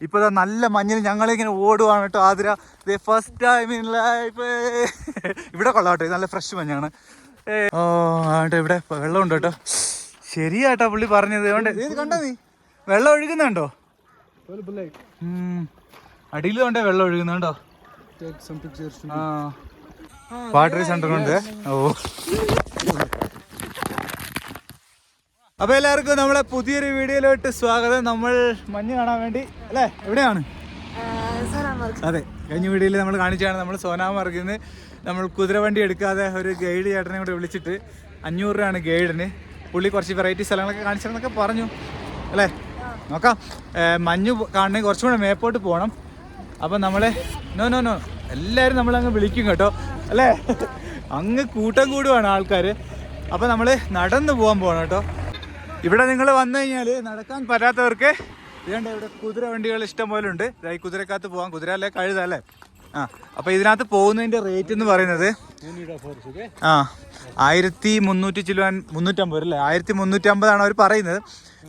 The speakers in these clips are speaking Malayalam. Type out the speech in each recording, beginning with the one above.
ഇപ്പൊ ദാ നല്ല മഞ്ഞിൽ ഞങ്ങളിങ്ങനെ ഓടുവാണ് കേട്ടോ Athira. First time in life ഇവിടെ കൊള്ളാം കേട്ടോ നല്ല ഫ്രഷ് മഞ്ഞാണ്. ഓ ആട്ടെ ഇവിടെ വെള്ളമുണ്ട് കേട്ടോ. ശരിയാട്ടോ പുള്ളി പറഞ്ഞത് കണ്ടോ നീ? വെള്ളം ഒഴുകുന്നുണ്ടോ. അടിയിൽ കൊണ്ടേ വെള്ളം ഒഴുകുന്നുണ്ടോ? വാട്ടർ സെന്റർ ഉണ്ട് ഓ. അപ്പൊ എല്ലാവർക്കും നമ്മളെ പുതിയൊരു വീഡിയോയിലോട്ട് സ്വാഗതം. നമ്മൾ മഞ്ഞ് കാണാൻ വേണ്ടി അല്ലേ? എവിടെയാണ്? അതെ കഴിഞ്ഞ വീഡിയോയിൽ നമ്മൾ കാണിച്ചാണ് നമ്മൾ സോനാമാർഗിൽ നിന്ന് നമ്മൾ കുതിരവണ്ടി എടുക്കാതെ ഒരു ഗൈഡ് ചേട്ടനെ കൂടെ വിളിച്ചിട്ട് അഞ്ഞൂറ് രൂപയാണ് ഗൈഡിന്. പുള്ളി കുറച്ച് വെറൈറ്റി സ്ഥലങ്ങളൊക്കെ കാണിച്ചതെന്നൊക്കെ പറഞ്ഞു അല്ലേ? നോക്കാം. മഞ്ഞു കാണണമെങ്കിൽ കുറച്ചും കൂടെ മേപ്പോട്ട് പോകണം അപ്പം നമ്മളെ നോ നോ നോ എല്ലാവരും നമ്മളങ്ങ് വിളിക്കും കേട്ടോ അല്ലേ? അങ്ങ് കൂട്ടം കൂടുവാണ് ആൾക്കാർ അപ്പം നമ്മൾ നടന്ന് പോകാൻ പോകണം കേട്ടോ. ഇവിടെ നിങ്ങൾ വന്നു കഴിഞ്ഞാൽ നടക്കാൻ പറ്റാത്തവർക്ക് ഇതുകൊണ്ട് ഇവിടെ കുതിര വണ്ടികൾ ഇഷ്ടം പോലെ ഉണ്ട്. ഈ കുതിരക്കകത്ത് പോകാം കുതിര അല്ലേ? കഴുത അല്ലേ? ആ അപ്പോൾ ഇതിനകത്ത് പോകുന്നതിന്റെ റേറ്റ് എന്ന് പറയുന്നത് ആ ആയിരത്തി മുന്നൂറ്റി ചില്ലുവാൻ മുന്നൂറ്റമ്പത് അല്ലേ? ആയിരത്തി മുന്നൂറ്റമ്പതാണ് അവർ പറയുന്നത്.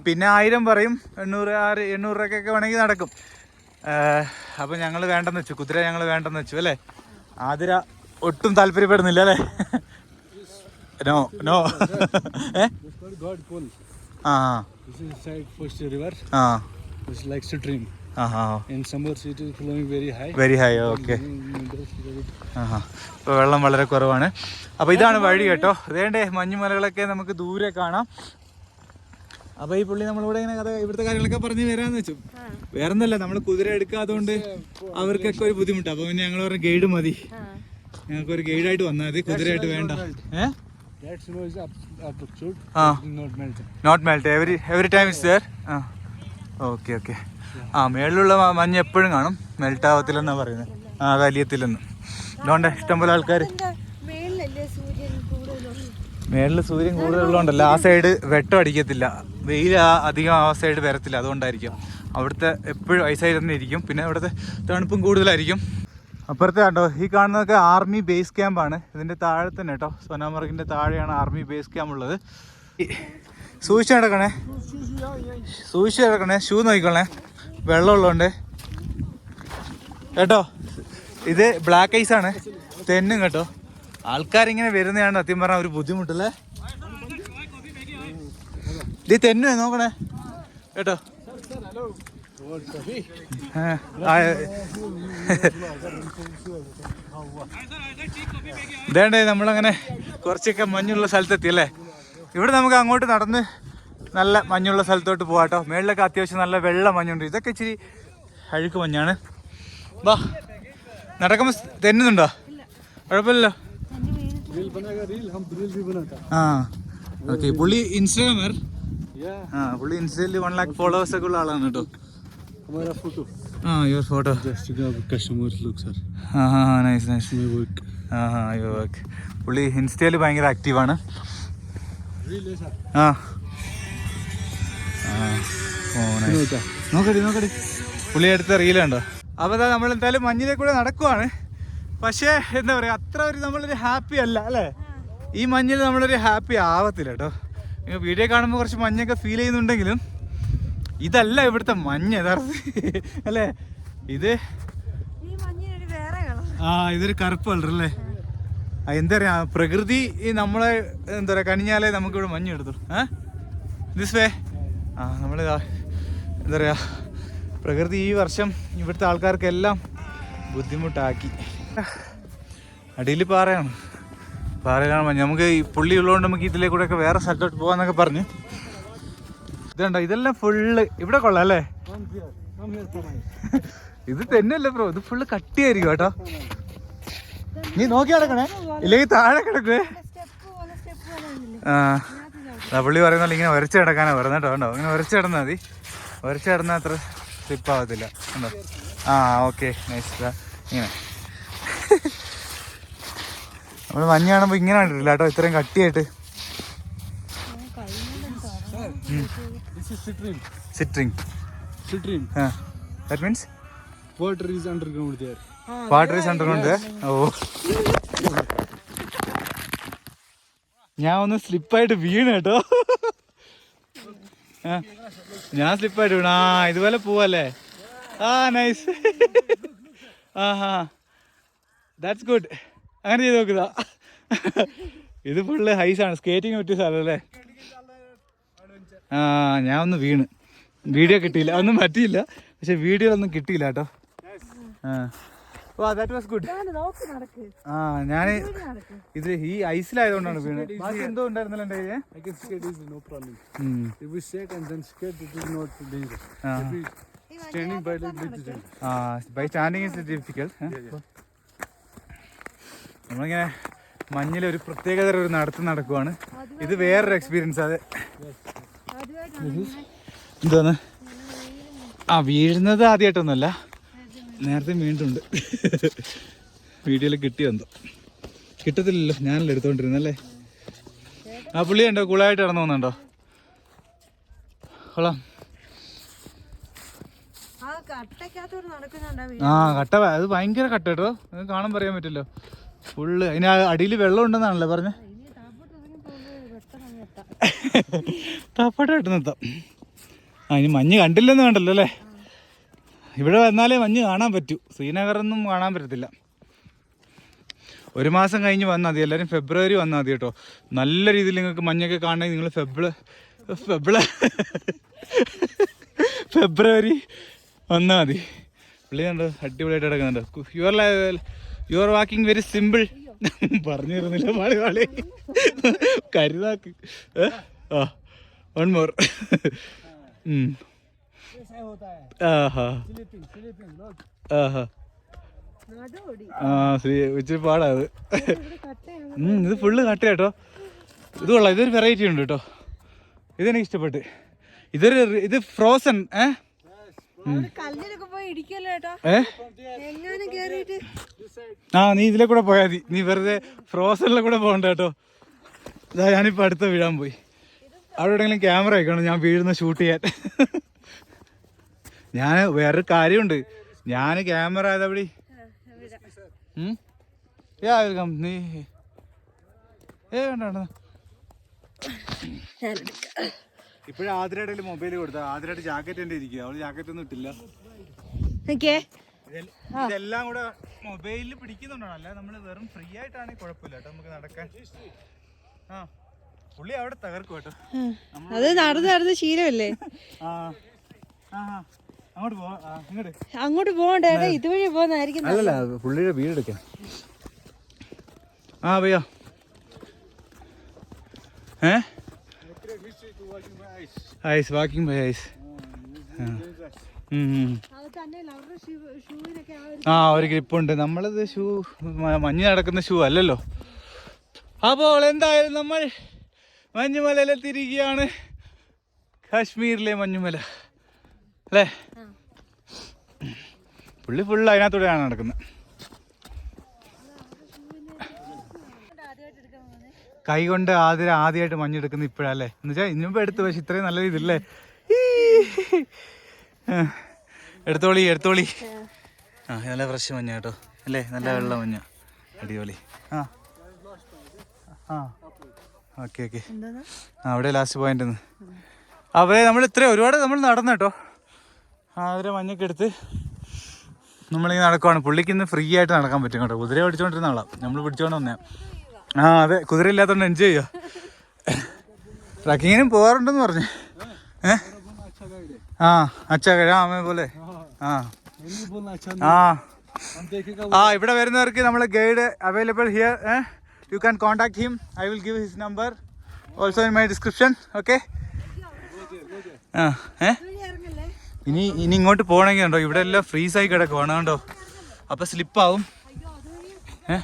പിന്നെ ആയിരം പറയും. എണ്ണൂറ് ആറ് എണ്ണൂറ് രൂപയ്ക്കൊക്കെ വേണമെങ്കിൽ നടക്കും. അപ്പോൾ ഞങ്ങൾ വേണ്ടെന്ന് വെച്ചു. കുതിര ഞങ്ങൾ വേണ്ടെന്ന് വെച്ചു അല്ലേ? ആതിര ഒട്ടും താല്പര്യപ്പെടുന്നില്ല അല്ലേ? നോ നോ ഏ? ആ. This is side first river. ആ. It's like stream. ആ ആ In summers it is flowing very high. Very high okay In winters, it is- ആഹാ. ഇപ്പോൾ വെള്ളം വളരെ കുറവാണ്. അപ്പൊ ഇതാണ് വഴി കേട്ടോ. അതേണ്ടേ മഞ്ഞുമലകളൊക്കെ നമുക്ക് ദൂരെ കാണാം. അപ്പൊ ഈ പുള്ളി നമ്മളിവിടെ ഇങ്ങനെ കഥ ഇവിടുത്തെ കാര്യങ്ങളൊക്കെ പറഞ്ഞു വരാന്ന് വെച്ചു. വേറെ ഒന്നല്ല നമ്മൾ കുതിര എടുക്കാത്തതുകൊണ്ട് അവർക്കൊക്കെ ഒരു ബുദ്ധിമുട്ടാണ് അപ്പൊ പിന്നെ ഞങ്ങൾ പറഞ്ഞ ഗൈഡ് മതി. ഞങ്ങൾക്ക് ഒരു ഗൈഡായിട്ട് വന്നാൽ മതി കുതിരയായിട്ട് വേണ്ട. ഏ? That snow is up, up shoot. ആ It is not melt. Not melt every every time is there ah okay okay ആ മേളിലുള്ള മ- മഞ്ഞ് എപ്പോഴും കാണും. മെൽറ്റ് ആവത്തില്ലെന്നാണ് പറയുന്നത്. ആ കലിയത്തില്ലെന്ന് അതുകൊണ്ട് ഇഷ്ടംപോലെ ആൾക്കാർ മേളിലല്ലേ സൂര്യൻ കൂടുതലുള്ളൂ മേളിൽ സൂര്യൻ കൂടുതലുള്ളതുകൊണ്ടല്ല. ആ സൈഡ് വെട്ടം അടിക്കത്തില്ല. വെയിൽ ആ- അധികം ആ സൈഡ് വരത്തില്ല. അതുകൊണ്ടായിരിക്കും. അവിടുത്തെ എപ്പോഴും ഐസായി തന്നെ ഇരിക്കും. പിന്നെ അവിടുത്തെ തണുപ്പും കൂടുതലായിരിക്കും. അപ്പുറത്തെ കണ്ടോ ഈ കാണുന്നതൊക്കെ ആർമി ബേസ് ക്യാമ്പാണ് ഇതിന്റെ താഴെ തന്നെ കേട്ടോ സോനാമർഗിന്റെ താഴെയാണ് ആർമി ബേസ് ക്യാമ്പ് ഉള്ളത്. സൂക്ഷിച്ച് നടക്കണേ. സൂക്ഷിച്ച് നടക്കണേ. ഷൂ നോക്കിക്കോളേ വെള്ളമുള്ളതുകൊണ്ട്. കേട്ടോ ഇത് ബ്ലാക്ക് ഐസ് ആണ്. തെന്നും കേട്ടോ. ആൾക്കാരിങ്ങനെ വരുന്നതാണ് സത്യം പറഞ്ഞാൽ ഒരു ബുദ്ധിമുട്ടല്ലേ? ഇത് തെന്നു നോക്കണേ. കേട്ടോ. ഇതേണ്ടേ നമ്മളങ്ങനെ കുറച്ചൊക്കെ മഞ്ഞുള്ള സ്ഥലത്തെത്തി അല്ലേ? ഇവിടെ നമുക്ക് അങ്ങോട്ട് നടന്ന് നല്ല മഞ്ഞുള്ള സ്ഥലത്തോട്ട് പോകാട്ടോ മേളിലൊക്കെ അത്യാവശ്യം നല്ല വെള്ള മഞ്ഞുണ്ട്. ഇതൊക്കെ ഇച്ചിരി അഴുക്ക് മഞ്ഞാണ്. വാ നടക്കുമ്പോൾ തെന്നുന്നുണ്ടോ? കുഴപ്പമില്ലല്ലോ. ആ ഓക്കെ. പുള്ളി ഇൻസ്റ്റാഗ്രാമർ ആ പുള്ളി ഇൻസ്റ്റയിൽ വൺ ലാക്ക് ഫോളോവേഴ്സ് ഒക്കെ ഉള്ള ആളാണ് കേട്ടോ. ആ your photo your photo. Just to have customers look, sir. Ah, ah, nice, nice. My work. Ah, ah, your work. പുള്ളി ഇൻസ്റ്റയിൽ ഭയങ്കര ആക്റ്റീവാണ് ആ. നോക്കടി നോക്കടി. പുള്ളി എടുത്ത റീലുണ്ടോ അപ്പോൾ അതാ നമ്മൾ എന്തായാലും മഞ്ഞിലെ കൂടെ നടക്കുവാണ്. പക്ഷേ എന്താ പറയുക അത്ര ഒരു നമ്മളൊരു ഹാപ്പി അല്ല അല്ലേ? ഈ മഞ്ഞിൽ നമ്മളൊരു ഹാപ്പി ആവത്തില്ല കേട്ടോ. വീഡിയോ കാണുമ്പോൾ കുറച്ച് മഞ്ഞൊക്കെ ഫീൽ ചെയ്യുന്നുണ്ടെങ്കിലും ഇതല്ല ഇവിടുത്തെ മഞ്ഞ് യഥാർത്ഥത്തിൽ അല്ലേ? ഇത് ആ ഇതൊരു കറുപ്പ് കളർ അല്ലേ? എന്താ പറയാ പ്രകൃതി നമ്മളെ എന്താ പറയാ കനിഞ്ഞാലേ നമുക്ക് ഇവിടെ മഞ്ഞ് എടുത്തു ഏ ദിസ് വേ. ആ നമ്മൾ എന്താ പറയാ പ്രകൃതി ഈ വർഷം ഇവിടുത്തെ ആൾക്കാർക്കെല്ലാം ബുദ്ധിമുട്ടാക്കി. അടിയിൽ പാറയാണ്. പാറയിലാണ് മഞ്ഞ്. നമുക്ക് ഈ പുള്ളി ഉള്ളതുകൊണ്ട് നമുക്ക് ഇതിലേക്കൂടെ കൂടെ ഒക്കെ വേറെ സ്ഥലത്തോട്ട് പോകാന്നൊക്കെ പറഞ്ഞു. ഇതുണ്ടോ? ഇതെല്ലാം ഫുള്ള് ഇവിടെ കൊള്ളാം അല്ലേ? ഇത് തന്നെയല്ലേ ബ്രോ ഇത് ഫുള്ള് കട്ടിയായിരിക്കും കേട്ടോ. നീ നോക്കി കിടക്കണേ ഇല്ലെങ്കിൽ താഴെ കിടക്കണേ ആ പുള്ളി പറയുന്ന പോലെ ഇങ്ങനെ ഉരച്ച് കിടക്കാനാ പറയുന്നത് കേട്ടോ. കണ്ടോ? ഇങ്ങനെ ഉരച്ച് കിടന്നാൽ മതി. ഉരച്ച് കിടന്നാൽ അത്ര സ്ലിപ്പ് ആവത്തില്ല. കണ്ടോ? ആ ഓക്കെ നൈസ് ഇങ്ങനെ. നമ്മൾ മഞ്ഞ് കാണുമ്പോൾ ഇങ്ങനെ കണ്ടിട്ടില്ല കേട്ടോ. ഇത്രയും കട്ടിയായിട്ട്. This is stream string stream ah that means water is underground there. Water is underground ഓ ഞാൻ ഒന്ന് സ്ലിപ്പായിട്ട് വീണ് കേട്ടോ. ഞാൻ സ്ലിപ്പായിട്ട് വീണു. ആ ഇതുപോലെ പോവല്ലേ? ആ നൈസ് ആ ഹാ ദാറ്റ്സ് ഗുഡ് അങ്ങനെ ചെയ്ത് നോക്കുക ഇത്. ഫുള്ള് ഹൈസാണ്. സ്കേറ്റിംഗ് പറ്റിയ സ്ഥലമല്ലേ ആ ഞാൻ ഒന്ന് വീണ്. വീഡിയോ കിട്ടിയില്ല. ഒന്നും പറ്റിയില്ല. പക്ഷെ വീഡിയോ ഒന്നും കിട്ടിയില്ല കേട്ടോ. ആ. ദാറ്റ് വാസ് ഗുഡ് ഞാൻ നോക്കി നടക്ക്. ആ ഞാൻ ഇത് ഈ ഐസിലായതുകൊണ്ടാണ് വീണ്. ബാക്കി എന്തോ ഉണ്ടായിരുന്നല്ലോ എന്റെ കയ്യിൽ. ആ. ബൈ സ്റ്റാൻഡിങ് ഇസ് ഡിഫിക്കൽട്ട് നമ്മളിങ്ങനെ മഞ്ഞിലൊരു ഒരു പ്രത്യേകതര ഒരു നടത്തം നടക്കുവാണ്. ഇത് വേറൊരു എക്സ്പീരിയൻസ് അത് എന്തോന്ന് ആ വീഴുന്നത് ആദ്യമായിട്ടൊന്നുമല്ല. നേരത്തെ വീണ്ടുണ്ട്. വീഡിയോയിൽ കിട്ടിയെന്തോ കിട്ടത്തില്ലല്ലോ. ഞാനല്ലേ എടുത്തോണ്ടിരുന്നല്ലേ ആ പുള്ളി ഉണ്ടോ? കൂളായിട്ട് ഇറന്നു പോകുന്നുണ്ടോ? കൊള്ളാം. ആ കട്ട അത് ഭയങ്കര കട്ട കേട്ടോ. കാണാൻ പറയാൻ പറ്റില്ലോ. ഫുള്ള് അതിന് അടിയിൽ വെള്ളം ഉണ്ടെന്നാണല്ലോ പറഞ്ഞത് ഇനി താപ്പോട്ട് ഇറങ്ങി പോകുമ്പോൾ പെട്ടെന്ന് നിർത്താം ആ ഇനി മഞ്ഞ് കണ്ടില്ലെന്ന് വേണ്ടല്ലോ അല്ലേ? ഇവിടെ വന്നാലേ മഞ്ഞ് കാണാൻ പറ്റൂ. ശ്രീനഗറൊന്നും കാണാൻ പറ്റത്തില്ല. ഒരു മാസം കഴിഞ്ഞ് വന്നാൽ മതി. എല്ലാവരും ഫെബ്രുവരി വന്നാൽ മതി കേട്ടോ. നല്ല രീതിയിൽ നിങ്ങൾക്ക് മഞ്ഞൊക്കെ കാണണമെങ്കിൽ നിങ്ങൾ ഫെബ്രുവരി ഫെബ്രുവരി ഫെബ്രുവരി വന്നാൽ മതി. പുള്ളി കണ്ടോ? അടിപൊളിയായിട്ട് കിടക്കുന്നുണ്ട്. You are you are walking very simple പറഞ്ഞു തരുന്നില്ല പാളി പാളി കരുതാക്ക്? ആ വൺ മോർ ആ ശ്രീ ഇച്ചിരി പാടാ ഇത് ഫുള്ള് കട്ട കേട്ടോ ഇത് കൊള്ളാം ഇതൊരു വെറൈറ്റി ഉണ്ട് കേട്ടോ. ഇതെനിക്ക് ഇഷ്ടപ്പെട്ട്. ഇതൊരു ഇത് ഫ്രോസൺ ഏ? ആ നീ ഇതിലെ കൂടെ പോയാ മതി. നീ വെറുതെ ഫ്രോസണിലെ കൂടെ പോകണ്ട കേട്ടോ. ഇതാ ഞാനിപ്പോ അടുത്ത് വീഴാൻ പോയി. അവിടെ എവിടെയെങ്കിലും ക്യാമറ വെക്കണം. ഞാൻ വീഴുന്ന ഷൂട്ട് ചെയ്യാൻ. ഞാൻ വേറൊരു കാര്യമുണ്ട്. ഞാൻ ക്യാമറ അതവിടെ യാ വെൽക്കം നീ ഏ വേണ്ട വേണ്ട. ഇപ്പോഴും ആതിരയുടെ മൊബൈൽ കൊടുത്ത. ആതിരയുടെ ജാക്കറ്റ് എന്റെ ഇരിക്കുക അവൾ ജാക്കറ്റ് ഒന്നും ഇട്ടില്ല. ഓക്കേ ഇതെല്ലാം കൂടെ മൊബൈലിൽ പിടിക്കുന്നുണ്ടോ അല്ല നമ്മൾ വെറും ഫ്രീ ആയിട്ടാണെങ്കിൽ കുഴപ്പമില്ല കേട്ടോ നമുക്ക് നടക്കാൻ. ആ. പുള്ളി അവിടെ തകർക്കും കേട്ടോ. അത് നടന്ന് നടന്ന് ശീലമല്ലേ. അങ്ങോട്ട് പോകണ്ടേ ഇതുവഴി പോകുന്നതായിരിക്കും അല്ലല്ല പുള്ളിയുടെ വീടെടുക്കാൻ ആ ഭയ്യ ഏ? ഐസ് വാക്കിംഗ് ബൈ ഐസ് ആ ഒരു ഗ്രിപ്പ് ഉണ്ട് ഗ്രിപ്പുണ്ട്. നമ്മളിത് ഷൂ മഞ്ഞ് നടക്കുന്ന ഷൂ അല്ലല്ലോ. അപ്പോൾ എന്തായാലും നമ്മൾ മഞ്ഞുമലയിലെത്തിയിരിക്കുകയാണ്. കാശ്മീരിലെ മഞ്ഞുമല. അല്ലേ? പുള്ളി ഫുള്ള് അതിനകത്തൂടെയാണ് നടക്കുന്നത് ആദ്യമായിട്ട് എടുക്കാൻ പോകുന്നത് കൈ കൊണ്ട് ആദ്യം ആദ്യമായിട്ട് മഞ്ഞെടുക്കുന്ന ഇപ്പോഴല്ലേ? എന്ന് വെച്ചാൽ ഇതിനുമ്പ് എടുത്തു പക്ഷെ ഇത്രയും നല്ല രീതിയില്ലേ എടുത്തോളി എടുത്തോളി. ആ നല്ല ഫ്രഷ് മഞ്ഞ കേട്ടോ. അല്ലേ? നല്ല വെള്ള മഞ്ഞ. അടിപൊളി. ആ. ആ. Okay okay. ആ അവിടെ ലാസ്റ്റ് പോയിന്റ് അവരെ നമ്മൾ ഇത്ര ഒരുപാട് നമ്മൾ നടന്നു കേട്ടോ. ആ അവരെ മഞ്ഞൊക്കെ എടുത്ത് നമ്മളിങ്ങനെ നടക്കുവാണ്. പുള്ളിക്ക് ഇന്ന് ഫ്രീ ആയിട്ട് നടക്കാൻ പറ്റും കേട്ടോ. കുതിര പിടിച്ചോണ്ടിരുന്ന ആളാണ് നമ്മൾ പിടിച്ചോണ്ട് വന്നേ ആ അതെ. കുതിര ഇല്ലാത്തോണ്ട് എൻജോയ് ചെയ്യോ ട്രക്കിങ്ങിനും പോകാറുണ്ടെന്ന് പറഞ്ഞു. ഏഹ് ആ അച്ചാകഴ. ആമേ പോലെ. ആ. ആ. ആ ഇവിടെ വരുന്നവർക്ക് നമ്മൾ guide available here you can contact him I will give his number also in my description okay ആ ഏ? ഇനി ഇനി ഇങ്ങോട്ട് പോകണമെങ്കിൽ ഉണ്ടോ? ഇവിടെ എല്ലാം ഫ്രീസായി കിടക്കുവാണ് കണ്ടോ? അപ്പം സ്ലിപ്പാവും ഏഹ്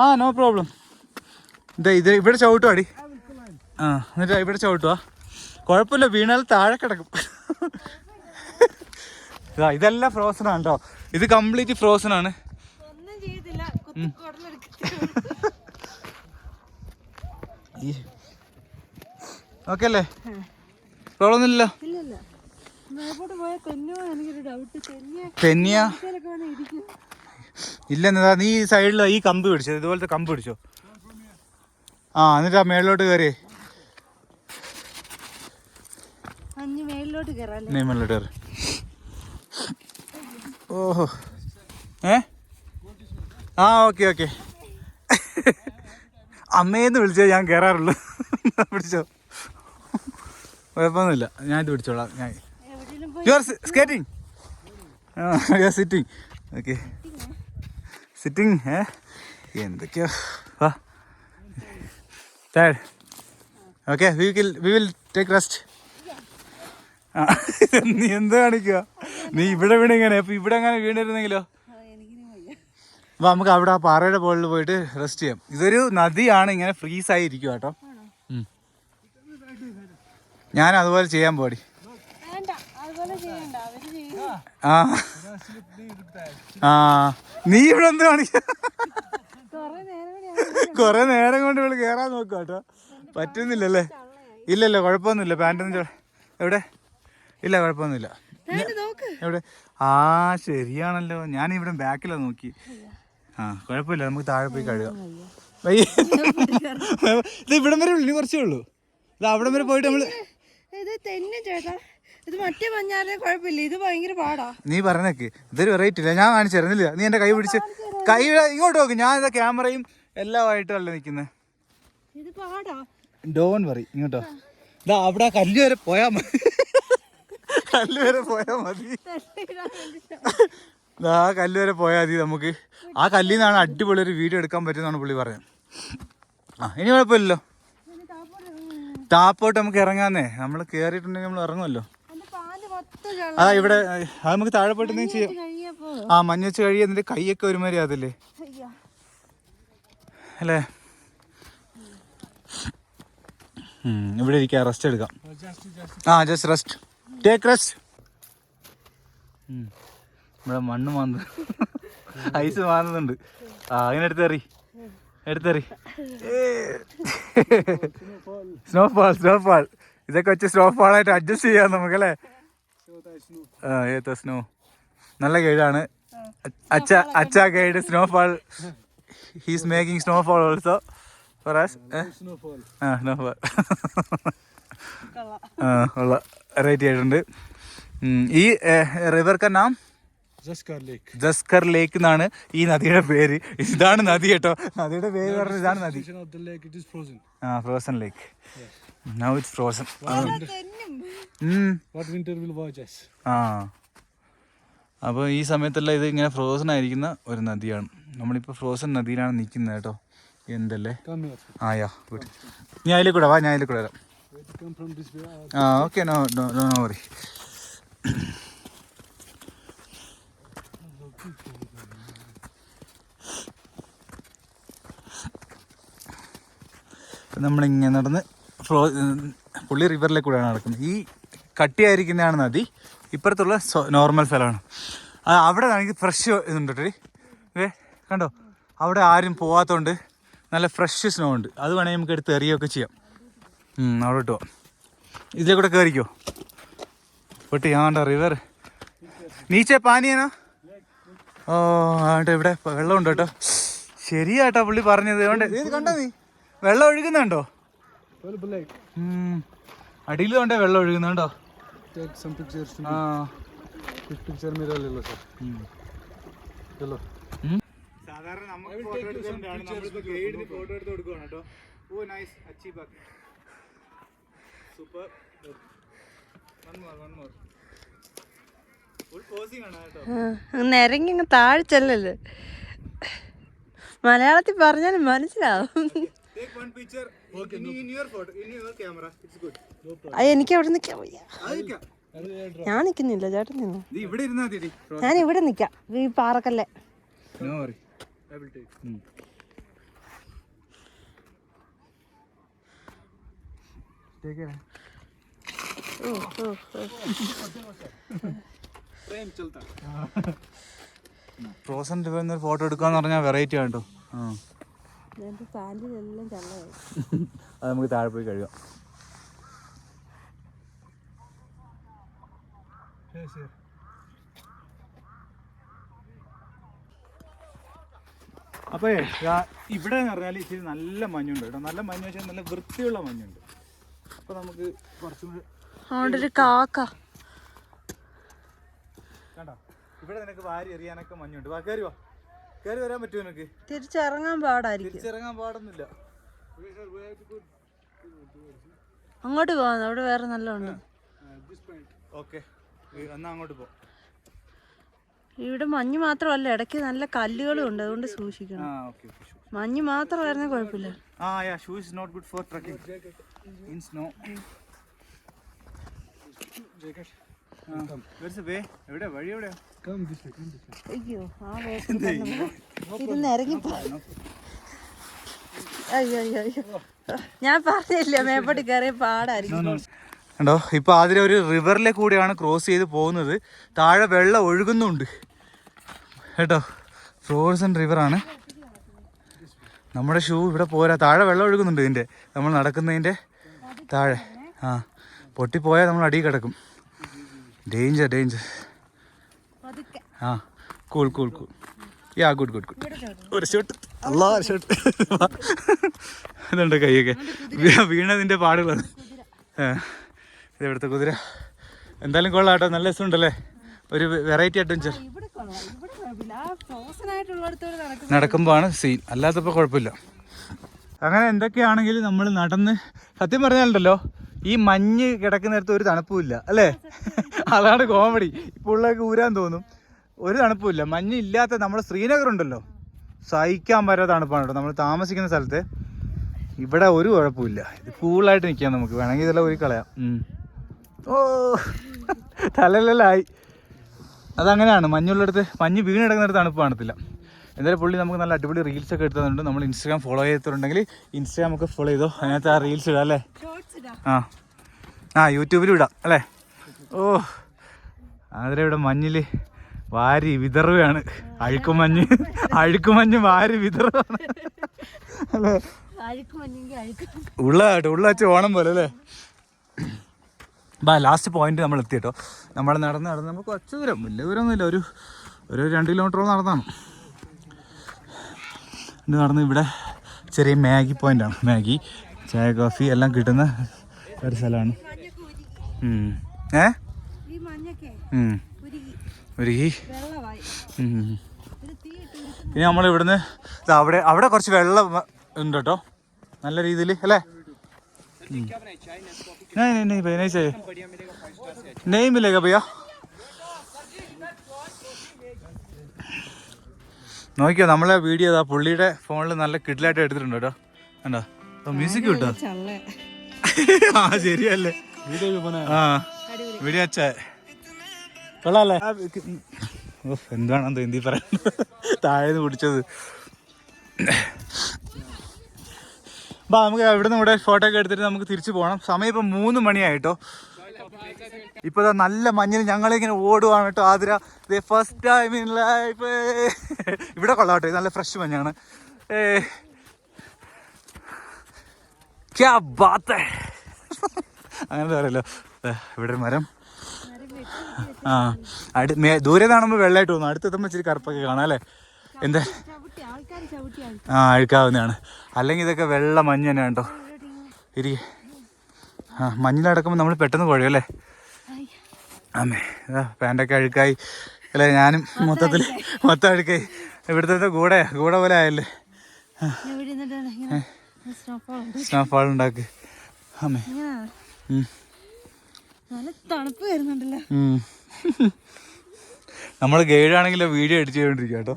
ആ നോ പ്രോബ്ലം ഇതാ ഇത് ഇവിടെ ചവിട്ടുവാടി. ആ എന്നിട്ട് ഇവിടെ ചവിട്ടുവാ. കുഴപ്പമില്ല വീണാൽ താഴെ കിടക്കും. ഇതാ ഇതെല്ലാം ഫ്രോസൺ ആണ് കേട്ടോ ഇത് കംപ്ലീറ്റ് ഫ്രോസൺ ആണ്. ഓക്കെ അല്ലേ പ്രോബ്ലം ഒന്നുമില്ലല്ലോ തെന്നിയ? ഇല്ലെന്നതാ നീ ഈ സൈഡിൽ ഈ കമ്പ് പിടിച്ചോ ഇതുപോലത്തെ കമ്പ് പിടിച്ചോ. ആ എന്നിട്ട് ആ മേളിലോട്ട് കയറി മേളിലോട്ട് കയറി ഓഹോ. ഏ? ആ ഓക്കെ ഓക്കെ. അമ്മയെന്ന് വിളിച്ചേ ഞാൻ കയറാറുള്ളൂ പിടിച്ചോ. കുഴപ്പമൊന്നുമില്ല. ഞാൻ ഇത് പിടിച്ചോളാം ഞാൻ you are skating you are sitting okay sitting ഏ എന്തൊക്കെയോ. വാ. താഴ്. Okay we will we will take rest നീ എന്ത് കാണിക്കുക നീ ഇവിടെ വീണ് ഇങ്ങനെ അപ്പൊ ഇവിടെ അങ്ങനെ വീണിരുന്നെങ്കിലോ? അപ്പൊ നമുക്ക് അവിടെ ആ പാറയുടെ മുകളിൽ പോയിട്ട് റെസ്റ്റ് ചെയ്യാം. ഇതൊരു നദിയാണ് ഇങ്ങനെ ഫ്രീസ് ആയി ഇരിക്കുക കേട്ടോ. ഞാൻ അതുപോലെ ചെയ്യാൻ പോടി. ആ. ആ. നീ ഇവിടെ എന്ത് കാണിക്ക? കൊറേ നേരം കൊണ്ട് ഇവിടെ കേറാൻ നോക്കുക കേട്ടോ പറ്റുന്നില്ലല്ലേ? ഇല്ലല്ലോ കുഴപ്പമൊന്നുമില്ല. പാന്റൊന്നും എവിടെ? ഇല്ല കുഴപ്പമൊന്നുമില്ല. എവിടെ? ആ ശരിയാണല്ലോ. ഞാൻ ഇവിടെ ബാക്കിലാണ് നോക്കി. ആ കുഴപ്പമില്ല. നമുക്ക് താഴെ പോയി കഴുകാം. ഇത് ഇവിടം വരെ ഉള്ളു? ഇനി കുറച്ചേ ഉള്ളൂ? ഇത് അവിടം വരെ പോയിട്ട് നമ്മൾ ഇത് തന്നെ ചേട്ടാ. ഇത് മറ്റേ കുഴപ്പമില്ല. ഇത് ഭയങ്കര പാടാ. നീ പറഞ്ഞേക്ക്. ഇതൊരു വെറൈറ്റി അല്ല ഞാൻ കാണിച്ചു തരുന്നില്ല. നീ എന്റെ കൈ പിടിച്ച് കൈ ഇങ്ങോട്ട് നോക്ക്. ഞാൻ ഇതാ ക്യാമറയും എല്ലാമായിട്ടല്ലേ നിൽക്കുന്നത് ഇത് പാടാ. ഡോൺ വറി ഇങ്ങോട്ടോ. ഇതാ അവിടെ കല്ല് വരെ പോയാ മതി. കല്ല് വരെ പോയാ മതി. ആ കല്ല് വരെ പോയാൽ മതി നമുക്ക്. ആ കല്ലിൽ നിന്നാണ് അടിപൊളി ഒരു വീഡിയോ എടുക്കാൻ പറ്റുമെന്നാണ് പുള്ളി പറയുന്നത് ആ ഇനി കുഴപ്പമില്ലല്ലോ. ടാപ്പോട്ട് നമുക്ക് ഇറങ്ങാന്നേ. നമ്മൾ കയറിയിട്ടുണ്ടെങ്കിൽ നമ്മൾ ഇറങ്ങുമല്ലോ എന്റെ പാൽ മൊത്തം ചള്ള അതാ ഇവിടെ അത് നമുക്ക് താഴെ പോയിട്ട് എന്തെങ്കിലും ചെയ്യാം. ആ മഞ്ഞ വെച്ച് കഴിയുക എന്നിട്ട് കൈയൊക്കെ ഒരുമാതിരി അതില്ലേ അയ്യോ. അല്ലേ? ഉം, ഇവിടെ ഇരിക്കാം റെസ്റ്റ് എടുക്കാം. ആ ജസ്റ്റ് റെസ്റ്റ് ടേക്ക് റെസ്റ്റ് ഇവിടെ മണ്ണ് മാന്ത് ഐസ് മാന്തുന്നുണ്ട്. ആ അങ്ങനെ എടുത്തേറി. എടുത്തേറി. സ്നോഫാൾ സ്നോഫാൾ ഇതൊക്കെ വെച്ച് സ്നോഫാൾ ആയിട്ട് അഡ്ജസ്റ്റ് ചെയ്യാം നമുക്കല്ലേ ഏത്ത സ്നോ നല്ല ഗൈഡാണ് അച്ഛ അച്ഛ guide snowfall he's making snowfall also for Snowfall. ആ സ്നോഫാൾ ആ ഉള്ള വെറൈറ്റി ആയിട്ടുണ്ട്. ഈ റിവർ ക നാം. ജസ്കർ ലേക്ക് എന്നാണ് ഈ നദിയുടെ പേര്. ഇതാണ് നദി കേട്ടോ. നദിയുടെ പേര് പറഞ്ഞ ഇതാണ് നദി. ആ frozen lake now it's frozen. തെന്നും. What winter will watch us? ആ. അപ്പോൾ ഈ സമയത്തെല്ലാം ഇത് ഇങ്ങനെ ഫ്രോസൺ ആയിരിക്കുന്ന ഒരു നദിയാണ്. നമ്മളിപ്പോൾ ഫ്രോസൺ നദിയിലാണ് നിൽക്കുന്നത് കേട്ടോ. എന്തല്ലേ ആയാ here. ആ യാ ഗുഡ് ഞാൻ അതിൽ കൂടെ വാ ഞാൻ അതിൽ കൂടെ വരാം uh, ആ okay no no no no worry നമ്മളിങ്ങനെ നടന്ന് ഫ്ലോ പുള്ളി റിവറിലെ കൂടെയാണ് നടക്കുന്നത്. ഈ കട്ടിയായിരിക്കുന്നതാണ് നദി. ഇപ്പുറത്തുള്ള നോർമൽ സ്ഥലമാണ്. അവിടെ ആണെങ്കിൽ ഫ്രഷ് ഇതുണ്ട് ഏ കണ്ടോ? അവിടെ ആരും പോവാത്തതുകൊണ്ട് നല്ല ഫ്രഷ് സ്നോ ഉണ്ട്. അത് വേണമെങ്കിൽ നമുക്ക് എടുത്ത് എറിയുകയൊക്കെ ചെയ്യാം. അവിടെ ഇട്ടോ. ഇതിലെ കൂടെ കയറിക്കോ പൊട്ടി ആണ്ട റിവർ നീച്ച പാനിയനാ? ഓ ആണ്ട് ഇവിടെ വെള്ളമുണ്ട് കേട്ടോ. ശരിയാട്ടോ പുള്ളി പറഞ്ഞത്. അതുകൊണ്ട് ഇത് കണ്ടോ നീ? വെള്ളം ഒഴുകുന്നുണ്ടോ. അടിയിൽ വേണ്ട വെള്ളം ഒഴുകുന്നുണ്ടോ Take some pictures ആ. Quick picture mirror le lo sir. Hello. സാധാരണ നമുക്ക് ഫോട്ടോ എടുത്തുകൊണ്ടാണ് നമ്മളിപ്പോ ഗൈഡിന് ഫോട്ടോ എടുത്ത് കൊടുക്കുകയാണ് കേട്ടോ. ഓ നൈസ് ബാക്കി super one more one more full posing ആണ് കേട്ടോ. നിരങ്ങി അങ്ങ് താഴെ ചെല്ലല്ലേ? മലയാളത്തിൽ പറഞ്ഞാലും മനസ്സിലാവും. എനിക്ക് അവിടെ നിൽക്കാൻ വയ്യ. ഞാൻ നിൽക്കുന്നില്ല ചേട്ടൻ നിന്നു. ഞാൻ ഇവിടെ നിൽക്കാം ഈ പാറക്കല്ലേ. ഫ്രോസൺ റിവറിൽ ഫോട്ടോ എടുക്കാന്ന് പറഞ്ഞാൽ വെറൈറ്റി ആണ് കേട്ടോ അത് നമുക്ക് താഴെ പോയി കഴിയാം അപ്പോൾ ഇവിടെ എന്ന് പറഞ്ഞാൽ ഇച്ചിരി നല്ല മഞ്ഞുണ്ട് കേട്ടോ. നല്ല മഞ്ഞ് വെച്ചാൽ നല്ല വൃത്തിയുള്ള മഞ്ഞുണ്ട്. അപ്പോൾ നമുക്ക് കുറച്ചുകൂടി കാക്ക. കണ്ടോ? ഇവിടെ നിനക്ക് വാരി എറിയാനൊക്കെ മഞ്ഞുണ്ട്. വാ. കയറി കയറി വരാൻ പറ്റുമോ നിനക്ക്? തിരിച്ചിറങ്ങാൻ പാടായിരിക്കും. തിരിച്ചിറങ്ങാൻ പാടൊന്നുമില്ല. അങ്ങോട്ട് പോകാം അവിടെ വേറെ നല്ല ഉണ്ട് ഓക്കെ എന്നാ അങ്ങോട്ട് പോ. ഇവിടെ മഞ്ഞ് മാത്രമല്ല ഇടയ്ക്ക് നല്ല കല്ലുകളും ഉണ്ട്. അതുകൊണ്ട് സൂക്ഷിക്കണം. വരുന്ന മഞ്ഞ് മാത്രമായിരുന്നേ കുഴപ്പമില്ല. ആ yeah shoe is not good for trekking in snow വേ അയ്യോ ആ ഇരുന്ന് ഇറങ്ങിപ്പോ. അയ്യോ അയ്യോ അയ്യോ. ഞാൻ പറഞ്ഞില്ല മേപ്പോട്ട് കയറിയ പാടായിരിക്കും. കണ്ടോ ഇപ്പൊ അതിലെ ഒരു റിവറിലെ കൂടെയാണ് ക്രോസ് ചെയ്ത് പോകുന്നത്. താഴെ വെള്ളം ഒഴുകുന്നുണ്ട്. കേട്ടോ ഫ്രോസൺ ആണ്. നമ്മുടെ ഷൂ ഇവിടെ പോരാ. താഴെ വെള്ളം ഒഴുകുന്നുണ്ട് ഇതിന്റെ നമ്മൾ നടക്കുന്നതിന്റെ താഴെ. ആ പൊട്ടിപ്പോയാൽ നമ്മൾ അടിയിൽ കിടക്കും. ഡേഞ്ചർ ഡേഞ്ചർ ആ cool cool cool yeah good good good ഒരു ഷോട്ട് അല്ലാ ഷോട്ട് ഇതുണ്ട് കൈയൊക്കെ. വീ- വീണതിന്റെ പാടുകളാണ്. ഇത് ഇവിടുത്തെ കുതിര? എന്തായാലും കൊള്ളാം കേട്ടോ നല്ല രസമുണ്ടല്ലേ? ഒരു വെറൈറ്റി അഡ്വഞ്ചർ നടക്കുമ്പോഴാണ് സീൻ അല്ലാത്തപ്പോൾ കുഴപ്പമില്ല. അങ്ങനെ എന്തൊക്കെയാണെങ്കിലും നമ്മൾ നടന്ന് സത്യം പറഞ്ഞാലുണ്ടല്ലോ ഈ മഞ്ഞ് കിടക്കുന്നിടത്ത് ഒരു തണുപ്പുമില്ല അല്ലേ? അതാണ് കോമഡി ഇപ്പോൾ ഉള്ളതൊക്കെ ഊരാൻ തോന്നും. ഒരു തണുപ്പില്ല മഞ്ഞ് ഇല്ലാത്ത നമ്മുടെ ശ്രീനഗർ ഉണ്ടല്ലോ. സഹിക്കാൻ പറ്റാത്ത തണുപ്പാണ് കേട്ടോ. നമ്മൾ താമസിക്കുന്ന സ്ഥലത്ത്. ഇവിടെ ഒരു കുഴപ്പമില്ല. ഇത് കൂളായിട്ട് നിൽക്കാം നമുക്ക്. വേണമെങ്കിൽ ഇതെല്ലാം ഒരു കളയാം. ഓ. തലല്ലായി അതങ്ങനെയാണ്. മഞ്ഞുള്ളിടത്ത് മഞ്ഞ് വീണ് കിടക്കുന്നിടത്ത് തണുപ്പ് കാണത്തില്ല. എന്തായാലും പുള്ളി നമുക്ക് നല്ല അടിപൊളി റീൽസ് ഒക്കെ എടുത്തതുകൊണ്ട് നമ്മൾ ഇൻസ്റ്റാഗ്രാം ഫോളോ ചെയ്തിട്ടുണ്ടെങ്കിൽ ഇൻസ്റ്റാഗ്രാം ഒക്കെ ഫോളോ ചെയ്തോ. അതിനകത്ത് ആ റീൽസ് ഇടാം അല്ലേ? ആ. ആ യൂട്യൂബിലും ഇടാം അല്ലേ? ഓ അതിലെ ഇവിടെ മഞ്ഞിൽ വാരി വിതറുകയാണ്. അഴുക്കുമഞ്ഞ്. അഴുക്കുമഞ്ഞ് വാരി വിതറുകയാണ്. അല്ലേ? ഉള്ള ഓണം പോലെ അല്ലേ? ബാ ലാസ്റ്റ് പോയിന്റ് നമ്മൾ എത്തി കേട്ടോ. നമ്മൾ നടന്ന് നടന്ന് നമുക്ക് കുറച്ച് ദൂരം വലിയ ദൂരമൊന്നുമില്ല. ഒരു ഒരു രണ്ട് കിലോമീറ്ററോളം നടന്നാണ് നടന്ന് ഇവിടെ ചെറിയ മാഗി പോയിന്റാണ് മാഗി ചായ കോഫി എല്ലാം കിട്ടുന്ന ഒരു സ്ഥലമാണ്. ഏ. ഉരുകി ഒരുക്കി വെള്ളമായി ഉം. ഒരു തീ ഇട്ട് ഉരുക്കുന്ന ഇനി നമ്മൾ ഇവിടുന്ന് ദാ അവിടെ അവിടെ കുറച്ച് വെള്ളം വ- ഉണ്ട് കേട്ടോ നല്ല രീതിയിൽ അല്ലേ नहीं नहीं नहीं भाई नहीं चाहिए नहीं मिलेगा भैया നോക്കിയോ നമ്മളെ വീഡിയോ ആ പുള്ളിയുടെ ഫോണിൽ നല്ല കിഡിലായിട്ട് എടുത്തിട്ടുണ്ട് കേട്ടോ കണ്ടോ അപ്പൊ മ്യൂസിക് കിട്ടോ ചള്ള ആ ശരിയല്ലേ Video भी बनाया ആ വീഡിയോ അച്ഛ കൊള്ളാല്ലേ എന്താണെന്ന് ഹിന്ദി പറയുന്നത്? താഴേന്ന് കുടിച്ചത് ബാ നമുക്ക് ഇവിടെ നിന്ന് ഇവിടെ ഫോട്ടോ ഒക്കെ എടുത്തിട്ട് നമുക്ക് തിരിച്ചു പോകണം സമയം ഇപ്പം മൂന്ന് മണിയായിട്ടോ. ഇപ്പൊ നല്ല മഞ്ഞിൽ ഞങ്ങളിങ്ങനെ ഓടുവാണ് കേട്ടോ Athira. First time in life ഇവിടെ കൊള്ളാം കേട്ടോ നല്ല ഫ്രഷ് മഞ്ഞാണ്. ക്യാ അങ്ങനെ പറയല്ലോ. ഇവിടെ ഒരു മരം. ആ അടു ദൂരെ കാണുമ്പോൾ വെള്ളമായിട്ട് തോന്നും. അടുത്തെത്തുമ്പോൾ ഇച്ചിരി കറുപ്പൊക്കെ കാണാം അല്ലേ? എന്താ? ആ അഴുക്കാവുന്നതാണ്. അല്ലെങ്കിൽ ഇതൊക്കെ വെള്ള മഞ്ഞ് തന്നെ കേട്ടോ. ഇരി. ആ മഞ്ഞിലടക്കുമ്പോൾ നമ്മൾ പെട്ടെന്ന് കുഴയും അല്ലേ? അമ്മേ പാന്റൊക്കെ അഴുക്കായി. അല്ലേ ഞാനും മൊത്തത്തിൽ മൊത്തം അഴുക്കായി. ഇവിടുത്തെ കൂടെ കൂടെ പോലെ ആയല്ലേ? സ്നോഫോൾ ഉണ്ട് സ്നോഫാൾ ഉണ്ടാക്കി. ഉം. നല്ല തണുപ്പ് വരുന്നുണ്ടല്ലോ. നമ്മൾ ഗൈഡാണെങ്കിലോ വീഡിയോ എഡിറ്റ് ചെയ്തോണ്ടിരിക്കുക കേട്ടോ.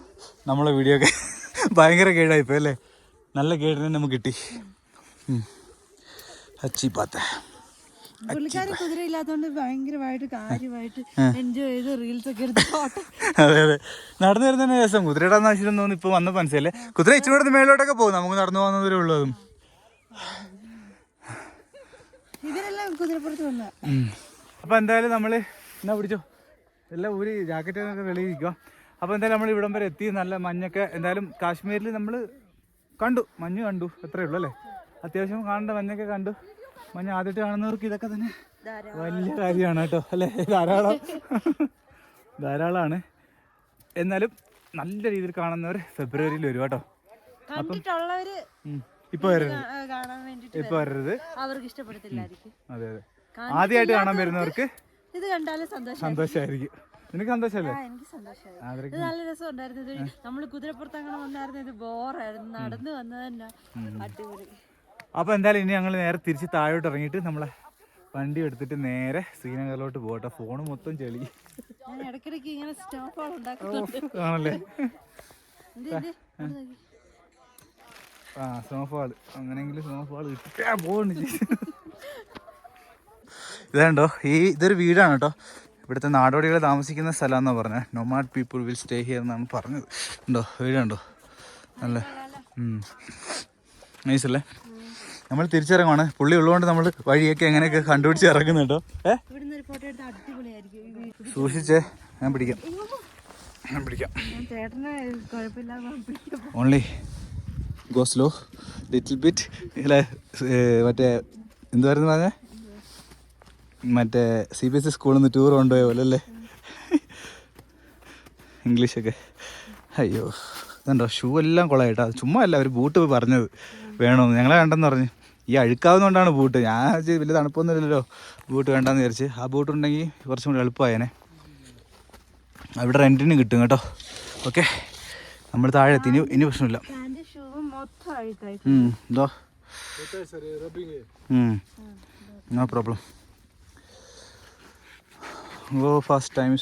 നമ്മളെ വീഡിയോ ഒക്കെ ഭയങ്കര ഗൈഡായിപ്പോ അല്ലേ? നല്ല ഗൈഡിനെ നമുക്ക് കിട്ടി. ഉം. അച്ചി പാത്ത. പുള്ളിക്കാരി കുതിര ഭയങ്കരമായിട്ട് കാര്യമായിട്ട് എൻജോയ് ചെയ്ത് റീൽസ് ഒക്കെ അതെ അതെ. നടന്നു വരുന്ന രസം. കുതിരയുടെ ആവശ്യം തോന്നുന്നു ഇപ്പൊ വന്ന മനസ്സിലല്ലേ? കുതിര ഇച്ചിരി മേളിലോട്ടൊക്കെ പോകും. നമുക്ക് നടന്നു പോകുന്നവരേ ഉള്ളൂ അതും. ഇവരെല്ലാം കുതിരപ്പുറത്ത് വന്ന. അപ്പൊ എന്തായാലും നമ്മൾ എന്നാ പിടിച്ചോ? എല്ലാം ഊരി ജാക്കറ്റ് വെളിയിരിക്കുക അപ്പൊ എന്തായാലും നമ്മൾ ഇവിടം വരെ എത്തി. നല്ല മഞ്ഞൊക്കെ എന്തായാലും കാശ്മീരിൽ നമ്മൾ കണ്ടു. മഞ്ഞ് കണ്ടു. എത്രയേ ഉള്ളൂ അല്ലേ? അത്യാവശ്യം കാണേണ്ട മഞ്ഞൊക്കെ കണ്ടു. മഞ്ഞ് ആദ്യമായിട്ട് കാണുന്നവർക്ക് ഇതൊക്കെ തന്നെ വലിയ കാര്യമാണ് കേട്ടോ. അല്ലേ? ധാരാളം. ധാരാളമാണ് എന്നാലും നല്ല രീതിയിൽ കാണുന്നവർ ഫെബ്രുവരിയിൽ വരും കേട്ടോ. ഉം. ഇപ്പൊ വരരുത് കാണാൻ വേണ്ടിട്ട് ഇപ്പൊ വരരുത് അവർക്ക് ഇഷ്ടപ്പെടത്തില്ലായിരിക്കും. അതെ അതെ. ആദ്യമായിട്ട് കാണാൻ വരുന്നവർക്ക് ഇത് കണ്ടാലും സന്തോഷം സന്തോഷമായിരിക്കും നിനക്ക് സന്തോഷല്ലേ? എനിക്ക് സന്തോഷമായി ഇത് നല്ല രസം ഉണ്ടായിരുന്നു ഇത് നമ്മൾ കുതിരപ്പുറത്ത് അങ്ങനെ വന്നായിരുന്നു. ഇത് ബോറായിരുന്നു. നടന്നു വന്നത് തന്നെ അടിപൊളി. അപ്പോൾ എന്തായാലും ഇനി ഞങ്ങൾ നേരെ തിരിച്ച് താഴോട്ട് ഇറങ്ങിയിട്ട് നമ്മളെ വണ്ടി എടുത്തിട്ട് നേരെ ശ്രീനഗറിലോട്ട് പോകട്ടെ. ഫോൺ മൊത്തം ചെളി. ഇടയ്ക്കിടയ്ക്ക് ഇങ്ങനെ സ്നോഫോൾ ഉണ്ടാക്കുന്നുണ്ട്. ആണല്ലേ എന്ത് ഇത്? ഇത് നോക്കി. ആ സ്നോഫാൾ അങ്ങനെയെങ്കിലും സ്നോഫാൾ കിട്ടാ പോകുന്നു ഇതാണ്ടോ ഈ ഇതൊരു വീടാണ് കേട്ടോ. ഇവിടുത്തെ നാടോടികൾ താമസിക്കുന്ന സ്ഥലമാണെന്നാണ് പറഞ്ഞത് nomad people will stay here എന്നാണ് പറഞ്ഞത്. ഉണ്ടോ വീടുണ്ടോ? നല്ല നൈസല്ലേ നമ്മൾ തിരിച്ചിറങ്ങുവാണ്. പുള്ളി ഉള്ളതുകൊണ്ട് നമ്മൾ വഴിയൊക്കെ എങ്ങനെയൊക്കെ കണ്ടുപിടിച്ച് ഇറങ്ങുന്നുണ്ടോ ഏ? സൂക്ഷിച്ചേ. ഞാൻ പിടിക്കാം. ഞാൻ പിടിക്കും. Only go slow little bit അല്ലേ മറ്റേ എന്തുവായിരുന്നു പറഞ്ഞേ? മറ്റേ സി ബി എസ് ഇ സ്കൂളിൽ നിന്ന് ടൂർ കൊണ്ടുപോയ പോലെ അല്ലേ? ഇംഗ്ലീഷൊക്കെ അയ്യോ ഇതുണ്ടോ ഷൂ എല്ലാം കൊളായിട്ടാ ചുമ്മാ അല്ല ഒരു ബൂട്ട് പോയി പറഞ്ഞത്. വേണമെന്ന് ഞങ്ങളെ വേണ്ടെന്ന് പറഞ്ഞു. ഈ അഴുക്കാവുന്നതുകൊണ്ടാണ് ബൂട്ട് ഞാൻ വലിയ തണുപ്പൊന്നും ഇല്ലല്ലോ. ബൂട്ട് വേണ്ടെന്ന് വിചാരിച്ച്. ആ ബൂട്ട് ഉണ്ടെങ്കിൽ കുറച്ചും കൂടി എളുപ്പമായേനെ. അവിടെ റെന്റിന് കിട്ടും കേട്ടോ. ഓക്കെ നമ്മൾ താഴെ എത്തി. ഇനി ഇനി പ്രശ്നമില്ല. ಹ್ಞೂ ದೋ ಹ್ಞೂ no problem go first time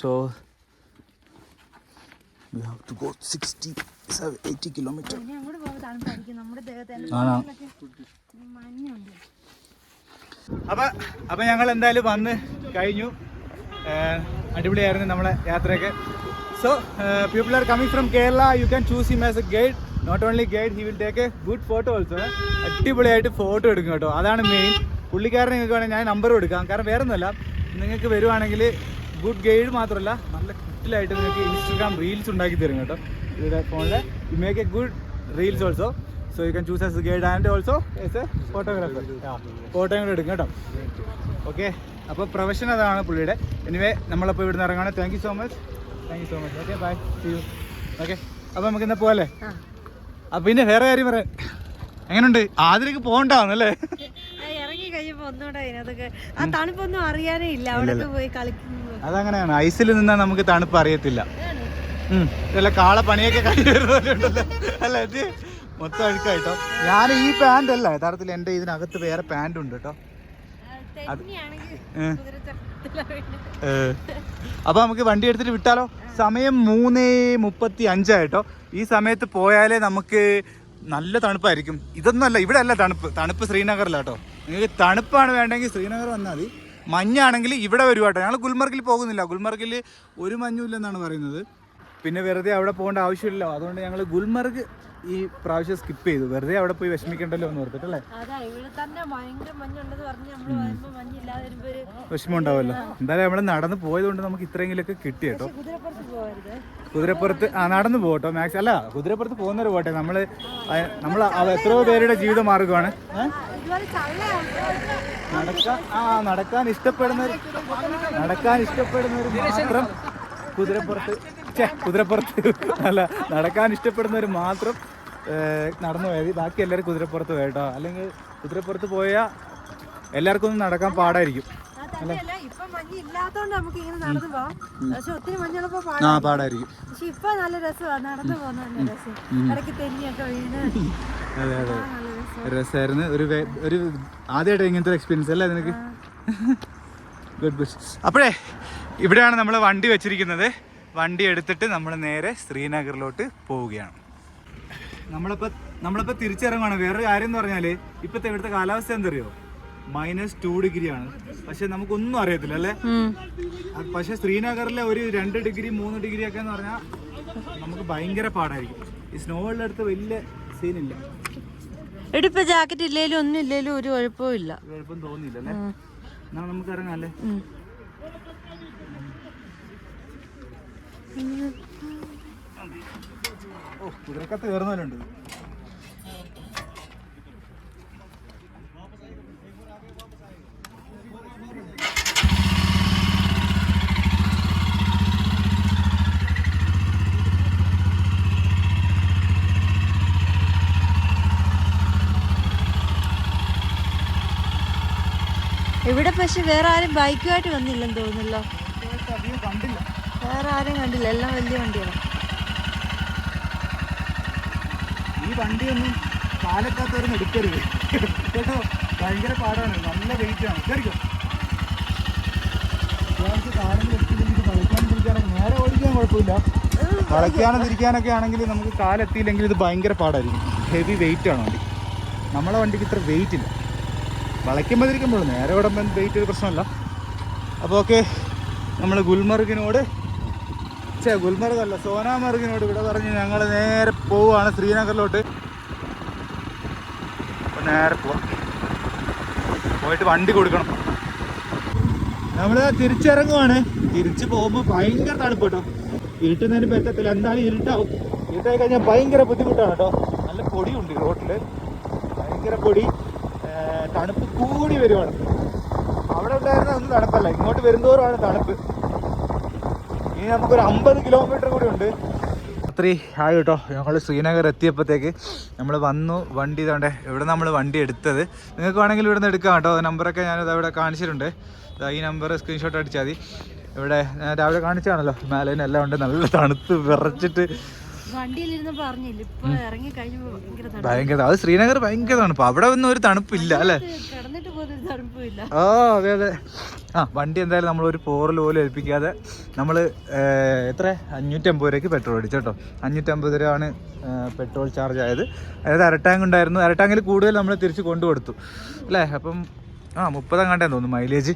we have to go 60 7, 80 kilometer അപ്പൊ അപ്പൊ ഞങ്ങൾ എന്തായാലും വന്ന് കഴിഞ്ഞു. അടിപൊളിയായിരുന്നു നമ്മളെ യാത്രയൊക്കെ. So people are coming from Kerala you can choose him as a guide not only guide he will take a good photo also അടിപൊളിയായിട്ട് ഫോട്ടോ എടുക്കും കേട്ടോ. അതാണ് മെയിൻ പുള്ളിക്കാരൻ നിങ്ങൾക്ക് വേണമെങ്കിൽ ഞാൻ നമ്പർ കൊടുക്കാം. കാരണം വേറെ ഒന്നുമല്ല നിങ്ങൾക്ക് വരുവാണെങ്കിൽ ഗുഡ് ഗൈഡ് മാത്രമല്ല നല്ല കിട്ടിലായിട്ട് നിങ്ങൾക്ക് ഇൻസ്റ്റഗ്രാം റീൽസ് ഉണ്ടാക്കി തരും കേട്ടോ. ഇവിടെ ഫോണിൽ you make a good reels also so you can choose as a guide and also as a photographer ഫോട്ടോയും കൂടെ എടുക്കും കേട്ടോ. ഓക്കെ അപ്പോൾ പ്രൊഫഷൻ അതാണ് പുള്ളിയുടെ. എനിവേ നമ്മളപ്പോൾ ഇവിടുന്ന് ഇറങ്ങുകയാണ് thank you so much thank you so much okay bye see you okay അപ്പോൾ നമുക്ക് ഇന്ന് പോകല്ലേ അപ്പം പിന്നെ വേറെ കാര്യം പറയാൻ എങ്ങനെയുണ്ട് ആദ്യമൊക്കെ പോകണ്ടാവുന്നല്ലേ ആ, ഇറങ്ങി കഴിയുമ്പോ ഒന്നുകൂടെ അതിനകത്തൊക്കെ ആ തണുപ്പൊന്നും അറിയാനേ ഇല്ല. അവിടെ പോയി കളിക്കുന്നു അതങ്ങനെയാണ്. ഐസിൽ നിന്നാൽ നമുക്ക് തണുപ്പ് അറിയത്തില്ല. അല്ല കാള പണിയൊക്കെ കഴിഞ്ഞ് അല്ല ഇത് മൊത്തം അഴുക്കായിട്ടോ? ഞാൻ ഈ പാന്റ് അല്ല യഥാർത്ഥത്തിൽ എന്റെ ഇതിനകത്ത് വേറെ പാന്റ് ഉണ്ട് കേട്ടോ. അപ്പൊ നമുക്ക് വണ്ടി എടുത്തിട്ട് വിട്ടാലോ? സമയം മൂന്നേ മുപ്പത്തി അഞ്ചായിട്ടോ ഈ സമയത്ത് പോയാലേ നമുക്ക് നല്ല തണുപ്പായിരിക്കും. ഇതൊന്നുമല്ല ഇവിടെ അല്ല തണുപ്പ്. തണുപ്പ് ശ്രീനഗറിലാട്ടോ. നിങ്ങൾക്ക് തണുപ്പാണ് വേണ്ടെങ്കിൽ ശ്രീനഗർ വന്നാൽ മഞ്ഞാണെങ്കിൽ ഇവിടെ വരുവാട്ടോ. ഞങ്ങൾ ഗുൽമർഗിൽ പോകുന്നില്ല. ഗുൽമർഗിൽ ഒരു മഞ്ഞുമില്ലെന്നാണ് പറയുന്നത്. പിന്നെ വെറുതെ അവിടെ പോകേണ്ട ആവശ്യമില്ലല്ലോ. അതുകൊണ്ട് ഞങ്ങൾ ഗുൽമർഗ് ഈ പ്രാവശ്യം സ്കിപ്പ് ചെയ്തു. വെറുതെ അവിടെ പോയി വിഷമിക്കണ്ടല്ലോ എന്ന് ഓർത്തിട്ടല്ലേ അല്ലേ? വിഷമം ഉണ്ടാവുമല്ലോ എന്തായാലും നമ്മൾ നടന്ന് പോയതുകൊണ്ട് നമുക്ക് ഇത്രയെങ്കിലൊക്കെ കിട്ടി കേട്ടോ. കുതിരപ്പുറത്ത് ആ നടന്നു പോകട്ടോ മാക്സ്. അല്ല കുതിരപ്പുറത്ത് പോകുന്നവർ പോട്ടെ നമ്മൾ നമ്മൾ അവ- എത്രയോ പേരുടെ ജീവിത മാർഗമാണ്? നടക്കാൻ ആ നടക്കാൻ ഇഷ്ടപ്പെടുന്ന നടക്കാൻ ഇഷ്ടപ്പെടുന്നവർ മാത്രം കുതിരപ്പുറത്ത് കുതിരപ്പുറത്ത് അല്ല നടക്കാൻ ഇഷ്ടപ്പെടുന്നവർ മാത്രം നടന്നു പോയത് ബാക്കി എല്ലാവരും കുതിരപ്പുറത്ത് പോയിട്ടോ അല്ലെങ്കിൽ കുതിരപ്പുറത്ത് പോയാൽ എല്ലാവർക്കും ഒന്നും നടക്കാൻ പാടായിരിക്കും. തന്നെയല്ല. ഇപ്പൊ മഞ്ഞ് ഇല്ലാത്തോണ്ട് നമുക്ക് ഇങ്ങനെ നടന്നു പോവാം. പക്ഷെ ഒത്തിരി മഞ്ഞുള്ളപ്പോ പാടായിരിക്കും. പക്ഷെ ഇപ്പൊ നല്ല രസമാണ് നടന്നു പോകുന്ന നല്ല രസം. ഇടയ്ക്ക് തെന്നിയൊക്കെ വീണ്. അതെ അതെ. നല്ല രസം. രസമായിരുന്നു. ഒരു ഒരു ആദ്യമായിട്ട് ഇങ്ങനത്തെ ഒരു എക്സ്പീരിയൻസ് അല്ലേ നിനക്ക്? ഗുഡ് ഗുഡ് അപ്പോഴേ ഇവിടെയാണ് നമ്മൾ വണ്ടി വെച്ചിരിക്കുന്നത്. വണ്ടി എടുത്തിട്ട് നമ്മൾ നേരെ ശ്രീനഗറിലോട്ട് പോവുകയാണ്. നമ്മളിപ്പോൾ നമ്മളിപ്പോൾ തിരിച്ചിറങ്ങുകയാണ് വേറൊരു കാര്യം എന്ന് പറഞ്ഞാൽ ഇപ്പോഴത്തെ ഇവിടുത്തെ കാലാവസ്ഥ എന്തറിയോ? മൈനസ് ടു ഡിഗ്രി ആണ്. പക്ഷെ നമുക്കൊന്നും അറിയത്തില്ല അല്ലേ? പക്ഷെ ശ്രീനഗറിലെ ഒരു രണ്ട് ഡിഗ്രി മൂന്ന് ഡിഗ്രി ഒക്കെ എന്ന് പറഞ്ഞാൽ നമുക്ക് ഭയങ്കര പാടായിരിക്കും. ഈ സ്നോ ഉള്ള അടുത്ത് വലിയ സീനില്ല എടുപ്പ ജാക്കറ്റ് ഇല്ലേലും ഒന്നും ഇല്ലേലും ഒരു കുഴപ്പവും ഇല്ല. കുഴപ്പം തോന്നിയില്ല അല്ലേ? എന്നാ നമുക്ക് ഇറങ്ങാം അല്ലേ? ഓ കുതിരക്കത്ത് കയറുന്നവരുണ്ട് ഇവിടെ പക്ഷെ വേറെ ആരും ബൈക്കുമായിട്ട് വന്നില്ലെന്ന് തോന്നുന്നല്ലോ. കണ്ടില്ല. വേറെ ആരും കണ്ടില്ല. എല്ലാം വലിയ വണ്ടിയാണ്. ഈ വണ്ടിയൊന്നും പാലക്കാത്തവരും എടുക്കരുത്. കേട്ടോ? ഭയങ്കര പാടാണ്. നല്ല വെയിറ്റാണ് എത്തിയില്ലെങ്കിൽ കളിക്കാനും തിരിക്കാനൊക്കെ നേരെ ഓടിക്കാൻ ആണെങ്കിൽ നമുക്ക് കാലെത്തിയില്ലെങ്കിൽ ഇത് ഭയങ്കര പാടായിരിക്കും. ഹെവി വെയിറ്റ് ആണ് വണ്ടി. നമ്മളെ വണ്ടിക്ക് ഇത്ര വെയിറ്റ് ഇല്ല. വളയ്ക്കുമ്പോൾ നേരെ വിടുമ്പോൾ വെയിറ്റ് ഒരു പ്രശ്നമല്ല. അപ്പോൾ ഓക്കെ നമ്മൾ ഗുൽമർഗിനോട് ഛേ ഗുൽമർഗ് അല്ല സോനാമർഗിനോട് ഇവിടെ പറഞ്ഞ് ഞങ്ങൾ നേരെ പോവുകയാണ് ശ്രീനഗറിലോട്ട്. അപ്പം നേരെ പോവാം. പോയിട്ട് വണ്ടി കൊടുക്കണം. നമ്മൾ തിരിച്ചിറങ്ങുവാണ്. തിരിച്ചു പോകുമ്പോൾ ഭയങ്കര തണുപ്പ് കേട്ടോ. ഇരുട്ടുന്നതിന് പറ്റത്തില്ല. എന്തായാലും ഇരുട്ടാവും. ഇരുട്ടായി കഴിഞ്ഞാൽ ഭയങ്കര ബുദ്ധിമുട്ടാണ് കേട്ടോ. നല്ല പൊടിയുണ്ട് റോട്ടിൽ ഭയങ്കര പൊടി. തണുപ്പ് കൂടി വരുവാണ്. അവിടെ ഉണ്ടായിരുന്ന ഒന്നും തണുപ്പല്ല. ഇങ്ങോട്ട് വരുന്നതോറാണ് തണുപ്പ്. ഇനി നമുക്കൊരു അമ്പത് കിലോമീറ്റർ കൂടി ഉണ്ട്. രാത്രി ആയി കേട്ടോ. ഞങ്ങൾ ശ്രീനഗർ എത്തിയപ്പോഴത്തേക്ക് നമ്മൾ വന്നു. വണ്ടി ഇതാണ്ട് ഇവിടെ നമ്മൾ വണ്ടി എടുത്തത്? നിങ്ങൾക്ക് വേണമെങ്കിൽ ഇവിടെ നിന്ന് എടുക്കാം കേട്ടോ. നമ്പറൊക്കെ ഞാനിത് അവിടെ കാണിച്ചിട്ടുണ്ട്. ഈ നമ്പർ സ്ക്രീൻഷോട്ട് അടിച്ചാൽ മതി. ഇവിടെ രാവിലെ കാണിച്ചാണല്ലോ മേലേനെല്ലാം ഉണ്ട്. നല്ല തണുത്ത് വിറച്ചിട്ട് വണ്ടിയിലിരുന്ന് പറഞ്ഞില്ല? ഇപ്പൊ ഇറങ്ങി കഴിഞ്ഞപ്പോ ഭയങ്കര അത് ശ്രീനഗർ ഭയങ്കര തണുപ്പ്. അവിടെ ഒന്നും ഒരു തണുപ്പില്ല അല്ലെ? കിടന്നിട്ട് പോലും തണുപ്പില്ല ആ അതെ അതെ. ആ വണ്ടി എന്തായാലും നമ്മൾ ഒരു പോറൽ പോലും ഏൽപ്പിക്കാതെ നമ്മൾ എത്ര? അഞ്ഞൂറ്റമ്പത് രൂപയ്ക്ക് പെട്രോൾ അടിച്ചു കേട്ടോ. അഞ്ഞൂറ്റമ്പത് രൂപയാണ് പെട്രോൾ ചാർജ് ആയത്. അതായത് അരട്ടാങ്ക് ഉണ്ടായിരുന്നു. അരട്ടാങ്കിൽ കൂടുതൽ നമ്മൾ തിരിച്ച് കൊണ്ടു കൊടുത്തു അല്ലേ? അപ്പം ആ മുപ്പതങ്ങാണ്ടേ തോന്നുന്നു മൈലേജ്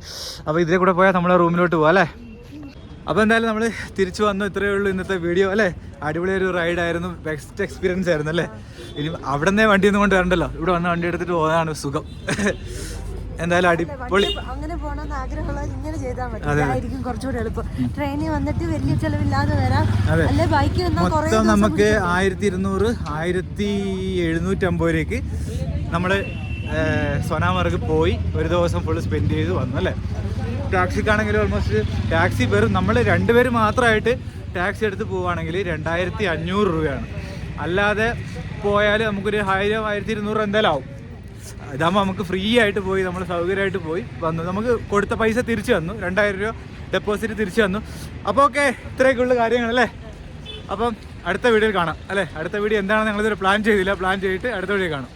അപ്പോൾ ഇതിലെ കൂടെ പോയാൽ നമ്മളെ റൂമിലോട്ട് പോകാം അല്ലേ? അപ്പോൾ എന്തായാലും നമ്മൾ തിരിച്ചു വന്നു. ഇത്രയേ ഉള്ളൂ ഇന്നത്തെ വീഡിയോ അല്ലേ? അടിപൊളി ഒരു റൈഡായിരുന്നു ബെസ്റ്റ് എക്സ്പീരിയൻസ് ആയിരുന്നു അല്ലേ? ഇനി അവിടെ നിന്നേ വണ്ടി ഒന്നും കൊണ്ട് വരണ്ടല്ലോ. ഇവിടെ വന്ന് വണ്ടി എടുത്തിട്ട് പോകാനാണ് സുഖം. എന്തായാലും അടിപൊളി അങ്ങനെ പോകണമെന്ന് ആഗ്രഹമുള്ള ഇങ്ങനെ ചെയ്താൽ മതി. അതായിരിക്കും കുറച്ചുകൂടി എളുപ്പം. ട്രെയിനിൽ വന്നിട്ട് വലിയ ചെലവില്ലാതെ വരാം. അല്ലെ ബൈക്ക് മൊത്തം നമുക്ക് ആയിരത്തി ഇരുന്നൂറ് ആയിരത്തി എഴുന്നൂറ്റമ്പത് രൂപയ്ക്ക് നമ്മൾ സൊനാമർഗ് പോയി ഒരു ദിവസം ഫുള്ള് സ്പെൻഡ് ചെയ്ത് വന്നു അല്ലേ? ടാക്സിക്കാണെങ്കിൽ ഓൾമോസ്റ്റ് ടാക്സി വെറും നമ്മൾ രണ്ടുപേർ മാത്രമായിട്ട് ടാക്സി എടുത്ത് പോവുകയാണെങ്കിൽ രണ്ടായിരത്തി അഞ്ഞൂറ് രൂപയാണ്. അല്ലാതെ പോയാൽ നമുക്കൊരു ആയിരം ആയിരത്തി ഇരുന്നൂറ് എന്തായാലും ആവും. ഇതാകുമ്പോൾ നമുക്ക് ഫ്രീ ആയിട്ട് പോയി നമ്മൾ സൗകര്യമായിട്ട് പോയി വന്നു. നമുക്ക് കൊടുത്ത പൈസ തിരിച്ചു വന്നു രണ്ടായിരം രൂപ ഡെപ്പോസിറ്റ് തിരിച്ചു വന്നു അപ്പോൾ ഓക്കെ ഇത്രയൊക്കെയുള്ള കാര്യങ്ങളല്ലേ അപ്പം അടുത്ത വീഡിയോയിൽ കാണാം. അല്ലേ? അടുത്ത വീഡിയോ എന്താണെന്ന് ഞങ്ങളിതൊരു പ്ലാൻ ചെയ്തില്ല. പ്ലാൻ ചെയ്തിട്ട് അടുത്ത വീഡിയോ കാണാം.